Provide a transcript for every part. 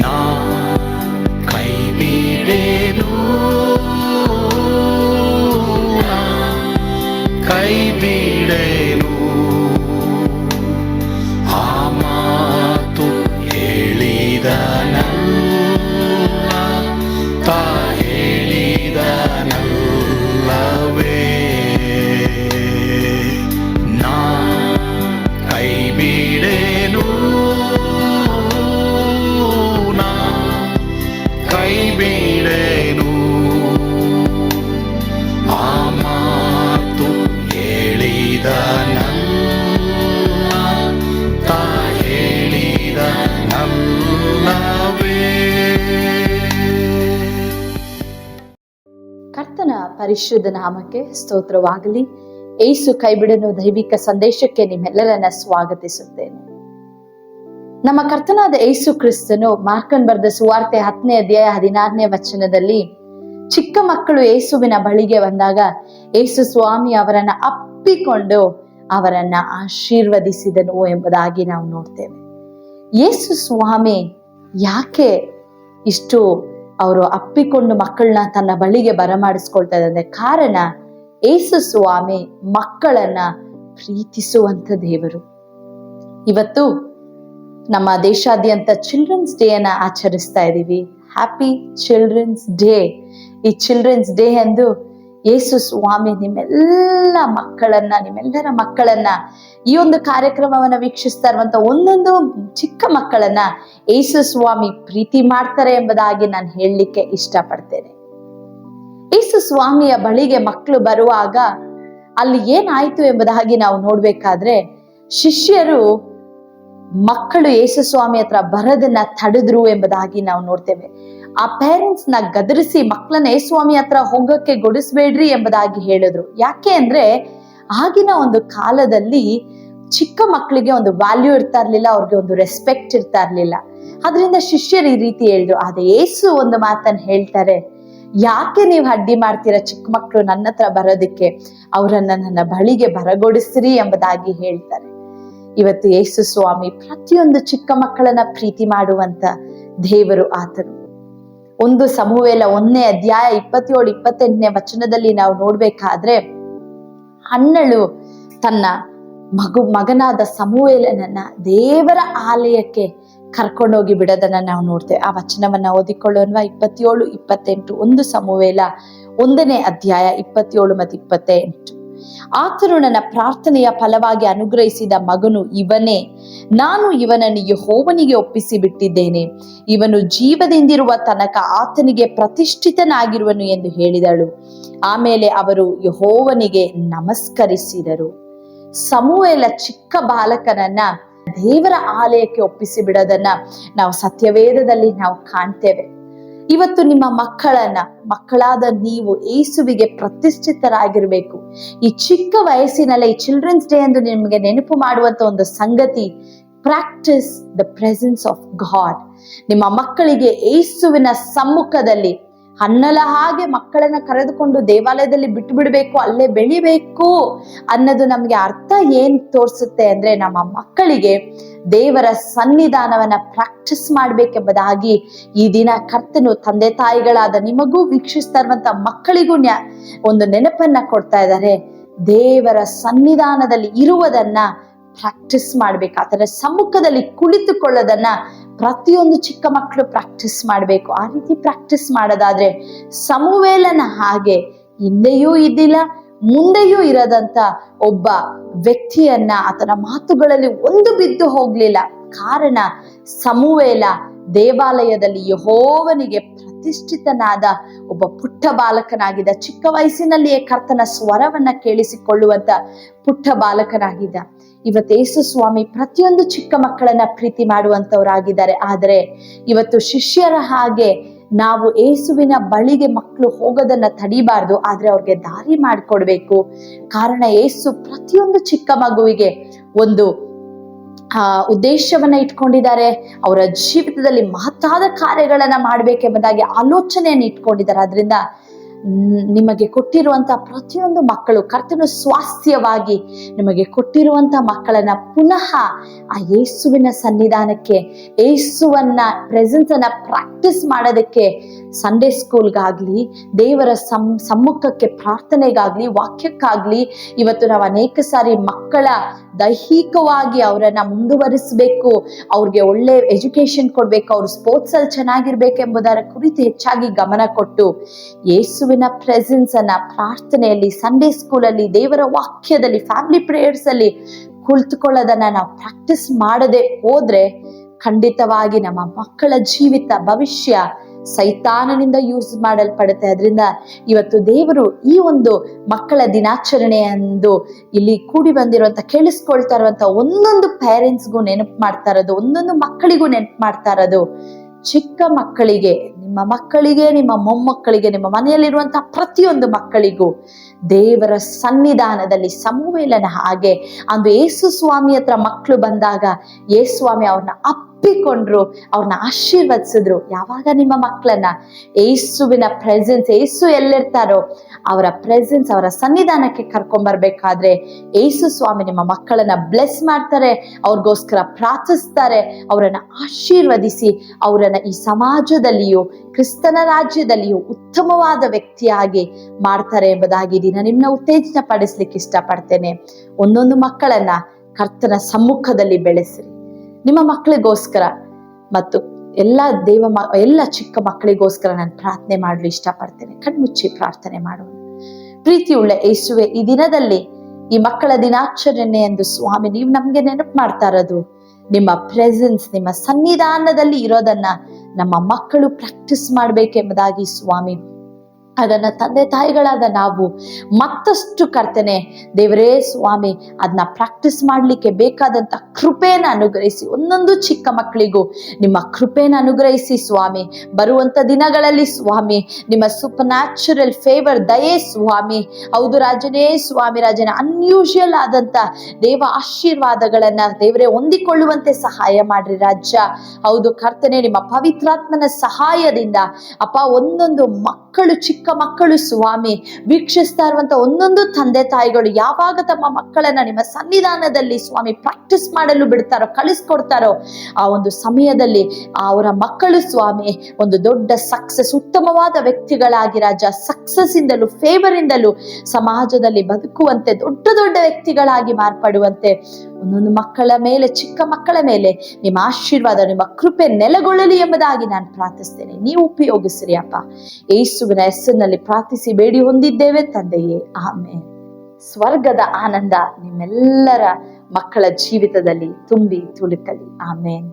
ನಾ ಕರ್ತನ ಪರಿಶುದ್ಧ ನಾಮಕ್ಕೆ ಸ್ತೋತ್ರವಾಗಲಿ. ಏಸು ಕೈಬಿಡನು ದೈವಿಕ ಸಂದೇಶಕ್ಕೆ ನಿಮ್ಮೆಲ್ಲರನ್ನ ಸ್ವಾಗತಿಸುತ್ತೇನೆ. ನಮ್ಮ ಕರ್ತನಾದ ಏಸು ಕ್ರಿಸ್ತನು ಮಾರ್ಕನ್ ಬರೆದ ಸುವಾರ್ತೆ ಹತ್ತನೇ ಅಧ್ಯಾಯ ಹದಿನಾರನೇ ವಚನದಲ್ಲಿ, ಚಿಕ್ಕ ಮಕ್ಕಳು ಏಸುವಿನ ಬಳಿಗೆ ಬಂದಾಗ ಏಸು ಸ್ವಾಮಿ ಅವರನ್ನ ಅಪ್ಪಿಕೊಂಡು ಅವರನ್ನ ಆಶೀರ್ವದಿಸಿದನು ಎಂಬುದಾಗಿ ನಾವು ನೋಡ್ತೇವೆ. ಯೇಸು ಸ್ವಾಮಿ ಯಾಕೆ ಇಷ್ಟು ಅವರು ಅಪ್ಪಿಕೊಂಡು ಮಕ್ಕಳನ್ನ ತನ್ನ ಬಳಿಗೆ ಬರಮಾಡಿಸ್ಕೊಳ್ತಾ ಇದ್ದಾರೆ. ಕಾರಣ, ಏಸು ಸ್ವಾಮಿ ಮಕ್ಕಳನ್ನ ಪ್ರೀತಿಸುವಂತ ದೇವರು. ಇವತ್ತು ನಮ್ಮ ದೇಶಾದ್ಯಂತ ಚಿಲ್ಡ್ರನ್ಸ್ ಡೇ ಅನ್ನ ಆಚರಿಸ್ತಾ ಇದ್ದೀವಿ ಹ್ಯಾಪಿ ಚಿಲ್ಡ್ರನ್ಸ್ ಡೇ ಈ ಚಿಲ್ಡ್ರನ್ಸ್ ಡೇ ಎಂದು ಯೇಸು ಸ್ವಾಮಿ ನಿಮ್ಮೆಲ್ಲ ಮಕ್ಕಳನ್ನ, ನಿಮ್ಮೆಲ್ಲರ ಮಕ್ಕಳನ್ನ, ಈ ಒಂದು ಕಾರ್ಯಕ್ರಮವನ್ನ ವೀಕ್ಷಿಸ್ತಾ ಇರುವಂತ ಒಂದೊಂದು ಚಿಕ್ಕ ಮಕ್ಕಳನ್ನ ಯೇಸು ಸ್ವಾಮಿ ಪ್ರೀತಿ ಮಾಡ್ತಾರೆ ಎಂಬುದಾಗಿ ನಾನು ಹೇಳಲಿಕ್ಕೆ ಇಷ್ಟಪಡ್ತೇನೆ. ಯೇಸು ಸ್ವಾಮಿಯ ಬಳಿಗೆ ಮಕ್ಕಳು ಬರುವಾಗ ಅಲ್ಲಿ ಏನಾಯ್ತು ಎಂಬುದಾಗಿ ನಾವು ನೋಡ್ಬೇಕಾದ್ರೆ ಶಿಷ್ಯರು ಮಕ್ಕಳು ಯೇಸು ಸ್ವಾಮಿ ಹತ್ರ ಬರೋದನ್ನ ತಡೆದ್ರು ಎಂಬುದಾಗಿ ನಾವು ನೋಡ್ತೇವೆ. ಆ ಪೇರೆಂಟ್ಸ್ನ ಗದರಿಸಿ ಮಕ್ಕಳನ್ನ ಯೇಸು ಸ್ವಾಮಿ ಹತ್ರ ಹೋಗಕ್ಕೆ ಗೊಡಿಸ್ಬೇಡ್ರಿ ಎಂಬುದಾಗಿ ಹೇಳಿದ್ರು. ಯಾಕೆ ಅಂದ್ರೆ ಆಗಿನ ಒಂದು ಕಾಲದಲ್ಲಿ ಚಿಕ್ಕ ಮಕ್ಕಳಿಗೆ ಒಂದು ವ್ಯಾಲ್ಯೂ ಇರ್ತಾ ಇರ್ಲಿಲ್ಲ, ಅವ್ರಿಗೆ ಒಂದು ರೆಸ್ಪೆಕ್ಟ್ ಇರ್ತಾ ಇರ್ಲಿಲ್ಲ. ಅದರಿಂದ ಶಿಷ್ಯರು ಈ ರೀತಿ ಹೇಳಿದ್ರು. ಆದ್ರೆ ಏಸು ಒಂದು ಮಾತನ್ನ ಹೇಳ್ತಾರೆ, ಯಾಕೆ ನೀವು ಅಡ್ಡಿ ಮಾಡ್ತೀರಾ ಚಿಕ್ಕ ಮಕ್ಕಳು ನನ್ನ ಹತ್ರ ಬರೋದಕ್ಕೆ? ಅವರನ್ನ ನನ್ನ ಬಳಿಗೆ ಬರಗೊಡಿಸ್ರಿ ಎಂಬುದಾಗಿ ಹೇಳ್ತಾರೆ. ಇವತ್ತು ಯೇಸು ಸ್ವಾಮಿ ಪ್ರತಿಯೊಂದು ಚಿಕ್ಕ ಮಕ್ಕಳನ್ನ ಪ್ರೀತಿ ಮಾಡುವಂತ ದೇವರು ಆತನು. ಒಂದು ಸಮೂಹಲ ಒಂದನೇ ಅಧ್ಯಾಯ ಇಪ್ಪತ್ತೇಳು, ಇಪ್ಪತ್ತೆಂಟನೇ ವಚನದಲ್ಲಿ ನಾವು ನೋಡ್ಬೇಕಾದ್ರೆ ಅಣ್ಣಳು ತನ್ನ ಮಗು, ಮಗನಾದ ಸಮೂಹಲನನ್ನ ದೇವರ ಆಲಯಕ್ಕೆ ಕರ್ಕೊಂಡೋಗಿ ಬಿಡೋದನ್ನ ನಾವು ನೋಡ್ತೇವೆ. ಆ ವಚನವನ್ನ ಓದಿಕೊಳ್ಳೋಣ ಇಪ್ಪತ್ತೇಳು, ಇಪ್ಪತ್ತೆಂಟು, ಒಂದು ಸಮೂಹಲ ಒಂದನೇ ಅಧ್ಯಾಯ ಇಪ್ಪತ್ತೇಳು ಮತ್ತು ಇಪ್ಪತ್ತೆಂಟು. ಆತನು ಪ್ರಾರ್ಥನೆಯ ಫಲವಾಗಿ ಅನುಗ್ರಹಿಸಿದ ಮಗನು ಇವನೇ. ನಾನು ಇವನನ್ನು ಯಹೋವನಿಗೆ ಒಪ್ಪಿಸಿ ಬಿಟ್ಟಿದ್ದೇನೆ ಇವನು ಜೀವದಿಂದಿರುವ ತನಕ ಆತನಿಗೆ ಪ್ರತಿಷ್ಠಿತನಾಗಿರುವನು ಎಂದು ಹೇಳಿದಳು. ಆಮೇಲೆ ಅವರು ಯಹೋವನಿಗೆ ನಮಸ್ಕರಿಸಿದರು. ಸಮೂಹಲ ಚಿಕ್ಕ ಬಾಲಕನನ್ನ ದೇವರ ಆಲಯಕ್ಕೆ ಒಪ್ಪಿಸಿ ಬಿಡೋದನ್ನ ನಾವು ಸತ್ಯವೇದದಲ್ಲಿ ನಾವು ಕಾಣ್ತೇವೆ. ಇವತ್ತು ನಿಮ್ಮ ಮಕ್ಕಳನ್ನ, ಮಕ್ಕಳಾದ ನೀವು ಏಸುವಿಗೆ ಪ್ರತಿಷ್ಠಿತರಾಗಿರ್ಬೇಕು. ಈ ಚಿಕ್ಕ ವಯಸ್ಸಿನಲ್ಲೇ, ಈ ಚಿಲ್ಡ್ರನ್ಸ್ ಡೇ ಎಂದು ನಿಮಗೆ ನೆನಪು ಮಾಡುವಂತ ಒಂದು ಸಂಗತಿ practice the presence of God ನಿಮ್ಮ ಮಕ್ಕಳಿಗೆ ಏಸುವಿನ ಸಮ್ಮುಖದಲ್ಲಿ ಹಣ್ಣಲ ಹಾಗೆ ಮಕ್ಕಳನ್ನ ಕರೆದುಕೊಂಡು ದೇವಾಲಯದಲ್ಲಿ ಬಿಟ್ಟು ಬಿಡಬೇಕು, ಅಲ್ಲೇ ಬೆಳಿಬೇಕು ಅನ್ನೋದು ನಮಗೆ ಅರ್ಥ ಏನ್ ತೋರಿಸುತ್ತೆ ಅಂದ್ರೆ ನಮ್ಮ ಮಕ್ಕಳಿಗೆ ದೇವರ ಸನ್ನಿಧಾನವನ್ನ ಪ್ರಾಕ್ಟೀಸ್ ಮಾಡ್ಬೇಕೆಂಬುದಾಗಿ ಈ ದಿನ ಕರ್ತನು ತಂದೆ ತಾಯಿಗಳಾದ ನಿಮಗೂ ವೀಕ್ಷಿಸ್ತಾ ಇರುವಂತ ಮಕ್ಕಳಿಗೂ ಒಂದು ನೆನಪನ್ನ ಕೊಡ್ತಾ ಇದ್ದಾರೆ. ದೇವರ ಸನ್ನಿಧಾನದಲ್ಲಿ ಇರುವುದನ್ನ ಪ್ರಾಕ್ಟೀಸ್ ಮಾಡ್ಬೇಕು ಆತನ ಸಮ್ಮುಖದಲ್ಲಿ ಕುಳಿತುಕೊಳ್ಳೋದನ್ನ ಪ್ರತಿಯೊಂದು ಚಿಕ್ಕ ಮಕ್ಕಳು ಪ್ರಾಕ್ಟೀಸ್ ಮಾಡಬೇಕು. ಆ ರೀತಿ ಪ್ರಾಕ್ಟೀಸ್ ಮಾಡೋದಾದ್ರೆ ಸಮುವೇಲನ ಹಾಗೆ ಹಿಂದೆಯೂ ಇದ್ದಿಲ್ಲ, ಮುಂದೆಯೂ ಇರದಂತ ಒಬ್ಬ ವ್ಯಕ್ತಿಯನ್ನ ಆತನ ಮಾತುಗಳಲ್ಲಿ ಒಂದು ಬಿದ್ದು ಹೋಗ್ಲಿಲ್ಲ. ಕಾರಣ ಸಮುವೇಲ ದೇವಾಲಯದಲ್ಲಿ ಯಹೋವನಿಗೆ ಪ್ರತಿಷ್ಠಿತನಾದ ಒಬ್ಬ ಪುಟ್ಟ ಬಾಲಕನಾಗಿದ್ದ, ಚಿಕ್ಕ ವಯಸ್ಸಿನಲ್ಲಿಯೇ ಕರ್ತನ ಸ್ವರವನ್ನ ಕೇಳಿಸಿಕೊಳ್ಳುವಂತ ಪುಟ್ಟ ಬಾಲಕನಾಗಿದ್ದ. ಇವತ್ತು ಯೇಸು ಸ್ವಾಮಿ ಪ್ರತಿಯೊಂದು ಚಿಕ್ಕ ಮಕ್ಕಳನ್ನ ಪ್ರೀತಿ ಮಾಡುವಂತವರಾಗಿದ್ದಾರೆ. ಆದರೆ ಇವತ್ತು ಶಿಷ್ಯರ ಹಾಗೆ ನಾವು ಏಸುವಿನ ಬಳಿಗೆ ಮಕ್ಕಳು ಹೋಗೋದನ್ನ ತಡಿಬಾರ್ದು. ಆದ್ರೆ ಅವ್ರಿಗೆ ದಾರಿ ಮಾಡಿಕೊಡ್ಬೇಕು. ಕಾರಣ ಏಸು ಪ್ರತಿಯೊಂದು ಚಿಕ್ಕ ಮಗುವಿಗೆ ಒಂದು ಉದ್ದೇಶವನ್ನ ಇಟ್ಕೊಂಡಿದ್ದಾರೆ ಅವರ ಜೀವಿತದಲ್ಲಿ ಮಹತ್ತಾದ ಕಾರ್ಯಗಳನ್ನ ಮಾಡ್ಬೇಕೆಂಬುದಾಗಿ ಆಲೋಚನೆಯನ್ನು ಇಟ್ಕೊಂಡಿದ್ದಾರೆ. ಅದರಿಂದ ನಿಮಗೆ ಕೊಟ್ಟಿರುವಂತ ಪ್ರತಿಯೊಂದು ಮಕ್ಕಳು, ಕರ್ತನ ಸ್ವಾಸ್ಥ್ಯವಾಗಿ ನಿಮಗೆ ಕೊಟ್ಟಿರುವಂತ ಮಕ್ಕಳನ್ನ ಪುನಃ ಆ ಯೇಸುವಿನ ಸನ್ನಿಧಾನಕ್ಕೆ, ಯೇಸುವನ್ನ ಪ್ರೆಸೆನ್ಸ್ ಅನ್ನ ಪ್ರಾಕ್ಟೀಸ್ ಮಾಡೋದಕ್ಕೆ ಸಂಡೇ ಸ್ಕೂಲ್ಗಾಗ್ಲಿ ದೇವರ ಸಮ್, ಸಮ್ಮುಖಕ್ಕೆ ಪ್ರಾರ್ಥನೆಗಾಗ್ಲಿ, ವಾಕ್ಯಕ್ಕಾಗ್ಲಿ, ಇವತ್ತು ನಾವು ಅನೇಕ ಸಾರಿ ಮಕ್ಕಳ ದೈಹಿಕವಾಗಿ ಅವರನ್ನ ಮುಂದುವರಿಸಬೇಕು, ಅವ್ರಿಗೆ ಒಳ್ಳೆ ಎಜುಕೇಶನ್ ಕೊಡ್ಬೇಕು, ಅವ್ರು ಸ್ಪೋರ್ಟ್ಸ್ ಅಲ್ಲಿ ಚೆನ್ನಾಗಿರ್ಬೇಕೆಂಬುದರ ಕುರಿತು ಹೆಚ್ಚಾಗಿ ಗಮನ ಕೊಟ್ಟು ಯೇಸುವಿನ ಪ್ರೆಸೆನ್ಸ್ ಅನ್ನ ಪ್ರಾರ್ಥನೆಯಲ್ಲಿ ಸಂಡೇ ಸ್ಕೂಲಲ್ಲಿ ದೇವರ ವಾಕ್ಯದಲ್ಲಿ ಫ್ಯಾಮಿಲಿ ಪ್ರೇಯರ್ಸ್ ಅಲ್ಲಿ ಕುಳಿತುಕೊಳ್ಳೋದನ್ನ ನಾವು ಪ್ರಾಕ್ಟೀಸ್ ಮಾಡದೆ ಹೋದ್ರೆ ಖಂಡಿತವಾಗಿ ನಮ್ಮ ಮಕ್ಕಳ ಜೀವಿತ ಭವಿಷ್ಯ ಸೈತಾನನಿಂದ ಯೂಸ್ ಮಾಡಲ್ಪಡುತ್ತೆ. ಅದರಿಂದ ಇವತ್ತು ದೇವರು ಈ ಒಂದು ಮಕ್ಕಳ ದಿನಾಚರಣೆ ಅಂದು ಇಲ್ಲಿ ಕೂಡಿ ಬಂದಿರುವಂತ, ಕೇಳಿಸ್ಕೊಳ್ತಾ ಇರುವಂತ ಒಂದೊಂದು ಪೇರೆಂಟ್ಸ್ಗೂ ನೆನಪು ಮಾಡ್ತಾ ಇರೋದು, ಒಂದೊಂದು ಮಕ್ಕಳಿಗೂ ನೆನಪು ಮಾಡ್ತಾ ಇರೋದು, ಚಿಕ್ಕ ಮಕ್ಕಳಿಗೆ ನಿಮ್ಮ ಮಕ್ಕಳಿಗೆ, ನಿಮ್ಮ ಮೊಮ್ಮಕ್ಕಳಿಗೆ, ನಿಮ್ಮ ಮನೆಯಲ್ಲಿರುವಂತಹ ಪ್ರತಿಯೊಂದು ಮಕ್ಕಳಿಗೂ ದೇವರ ಸನ್ನಿಧಾನದಲ್ಲಿ ಸಮುವೇಲನ ಹಾಗೆ ಅಂದು ಯೇಸು ಸ್ವಾಮಿ ಹತ್ರ ಮಕ್ಕಳು ಬಂದಾಗ ಯೇಸು ಸ್ವಾಮಿ ಅವ್ರನ್ನ ಅಪ್ಪಿಕೊಂಡ್ರು, ಅವ್ರನ್ನ ಆಶೀರ್ವದಿಸಿದ್ರು. ಯಾವಾಗ ನಿಮ್ಮ ಮಕ್ಕಳನ್ನ? ಏಸುವಿನ ಪ್ರೆಸೆನ್ಸ್ ಏಸು ಎಲ್ಲಿರ್ತಾರೋ ಅವರ ಪ್ರೆಸೆನ್ಸ್ ಅವರ ಸನ್ನಿಧಾನಕ್ಕೆ ಕರ್ಕೊಂಡ್ಬರ್ಬೇಕಾದ್ರೆ ಏಸು ಸ್ವಾಮಿ ನಿಮ್ಮ ಮಕ್ಕಳನ್ನ ಬ್ಲೆಸ್ ಮಾಡ್ತಾರೆ, ಅವ್ರಿಗೋಸ್ಕರ ಪ್ರಾರ್ಥಿಸ್ತಾರೆ, ಅವರನ್ನ ಆಶೀರ್ವದಿಸಿ, ಅವರನ್ನ ಈ ಸಮಾಜದಲ್ಲಿಯೂ ಕ್ರಿಸ್ತನ ರಾಜ್ಯದಲ್ಲಿಯೂ ಉತ್ತಮವಾದ ವ್ಯಕ್ತಿಯಾಗಿ ಮಾಡ್ತಾರೆ ಎಂಬುದಾಗಿ ದಿನ ನಿಮ್ಮನ್ನ ಉತ್ತೇಜನ ಪಡಿಸ್ಲಿಕ್ಕೆ ಇಷ್ಟಪಡ್ತೇನೆ. ಒಂದೊಂದು ಮಕ್ಕಳನ್ನ ಕರ್ತನ ಸಮ್ಮುಖದಲ್ಲಿ ಬೆಳೆಸಿರಿ. ನಿಮ್ಮ ಮಕ್ಕಳಿಗೋಸ್ಕರ ಮತ್ತು ಎಲ್ಲ ದೇವ ಎಲ್ಲ ಚಿಕ್ಕ ಮಕ್ಕಳಿಗೋಸ್ಕರ ನಾನು ಪ್ರಾರ್ಥನೆ ಮಾಡಲು ಇಷ್ಟಪಡ್ತೇನೆ. ಕಣ್ಮುಚ್ಚಿ ಪ್ರಾರ್ಥನೆ ಮಾಡೋಣ. ಪ್ರೀತಿಯುಳ್ಳ ಯೇಸುವೆ, ಈ ದಿನದಲ್ಲಿ ಈ ಮಕ್ಕಳ ದಿನಾಚರಣೆ ಎಂದು ಸ್ವಾಮಿ ನೀವು ನಮ್ಗೆ ನೆನಪು ಮಾಡ್ತಾ ಇರೋದು. ನಿಮ್ಮ ಪ್ರೆಸೆನ್ಸ್ ನಿಮ್ಮ ಸನ್ನಿಧಾನದಲ್ಲಿ ಇರೋದನ್ನ ನಮ್ಮ ಮಕ್ಕಳು ಪ್ರಾಕ್ಟೀಸ್ ಮಾಡಬೇಕೆಂಬುದಾಗಿ ಸ್ವಾಮಿ ಅದನ್ನ ತಂದೆ ತಾಯಿಗಳಾದ ನಾವು ಮತ್ತಷ್ಟು ಕರ್ತನೆ, ದೇವರೇ ಸ್ವಾಮಿ ಅದನ್ನ ಪ್ರಾಕ್ಟೀಸ್ ಮಾಡಲಿಕ್ಕೆ ಬೇಕಾದಂತ ಕೃಪೆನ ಅನುಗ್ರಹಿಸಿ, ಒಂದೊಂದು ಚಿಕ್ಕ ಮಕ್ಕಳಿಗೂ ನಿಮ್ಮ ಕೃಪೆನ ಅನುಗ್ರಹಿಸಿ ಸ್ವಾಮಿ. ಬರುವಂತ ದಿನಗಳಲ್ಲಿ ಸ್ವಾಮಿ, ನಿಮ್ಮ ಸೂಪರ್ ನ್ಯಾಚುರಲ್ ಫೇವರ್ ದಯೆ ಸ್ವಾಮಿ. ಹೌದು ರಾಜನೇ ಸ್ವಾಮಿ, ರಾಜನ ಅನ್ಯೂಶುವಲ್ ಆದಂತ ದೇವ ಆಶೀರ್ವಾದಗಳನ್ನ ದೇವರೇ ಹೊಂದಿಕೊಳ್ಳುವಂತೆ ಸಹಾಯ ಮಾಡ್ರಿ ರಾಜ್ಯ. ಹೌದು ಕರ್ತನೆ, ನಿಮ್ಮ ಪವಿತ್ರಾತ್ಮನ ಸಹಾಯದಿಂದ ಅಪ್ಪ, ಒಂದೊಂದು ಮಕ್ಕಳು ಚಿಕ್ಕ ಮಕ್ಕಳು ಸ್ವಾಮಿ, ವೀಕ್ಷಿಸ್ತಾ ಇರುವಂತ ಒಂದೊಂದು ತಂದೆ ತಾಯಿಗಳು ಯಾವಾಗ ತಮ್ಮ ಮಕ್ಕಳನ್ನ ನಿಮ್ಮ ಸನ್ನಿಧಾನದಲ್ಲಿ ಸ್ವಾಮಿ ಪ್ರಾಕ್ಟೀಸ್ ಮಾಡಲು ಬಿಡ್ತಾರೋ ಕಳಿಸ್ಕೊಡ್ತಾರೋ ಆ ಒಂದು ಸಮಯದಲ್ಲಿ ಅವರ ಮಕ್ಕಳು ಸ್ವಾಮಿ ಒಂದು ದೊಡ್ಡ ಸಕ್ಸಸ್ ಉತ್ತಮವಾದ ವ್ಯಕ್ತಿಗಳಾಗಿ ರಾಜ ಸಕ್ಸಸ್ ಇಂದಲೂ ಫೇವರ್ ಇಂದಲೂ ಸಮಾಜದಲ್ಲಿ ಬದುಕುವಂತೆ ದೊಡ್ಡ ದೊಡ್ಡ ವ್ಯಕ್ತಿಗಳಾಗಿ ಮಾರ್ಪಡುವಂತೆ ಒಂದೊಂದು ಮಕ್ಕಳ ಮೇಲೆ, ಚಿಕ್ಕ ಮಕ್ಕಳ ಮೇಲೆ ನಿಮ್ಮ ಆಶೀರ್ವಾದ, ನಿಮ್ಮ ಕೃಪೆ ನೆಲೆಗೊಳ್ಳಲಿ ಎಂಬುದಾಗಿ ನಾನು ಪ್ರಾರ್ಥಿಸ್ತೇನೆ. ನೀವು ಉಪಯೋಗಿಸ್ರಿ ಅಪ್ಪ. ಏಸುವಿನ ಹೆಸರಿನಲ್ಲಿ ಪ್ರಾರ್ಥಿಸಿ ಬೇಡಿ ಹೊಂದಿದ್ದೇವೆ ತಂದೆಯೇ. ಆಮೆ ಸ್ವರ್ಗದ ಆನಂದ ನಿಮ್ಮೆಲ್ಲರ ಮಕ್ಕಳ ಜೀವಿತದಲ್ಲಿ ತುಂಬಿ ತುಳುಕಲಿ. ಆಮೇನ್.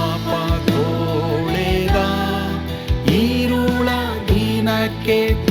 cake.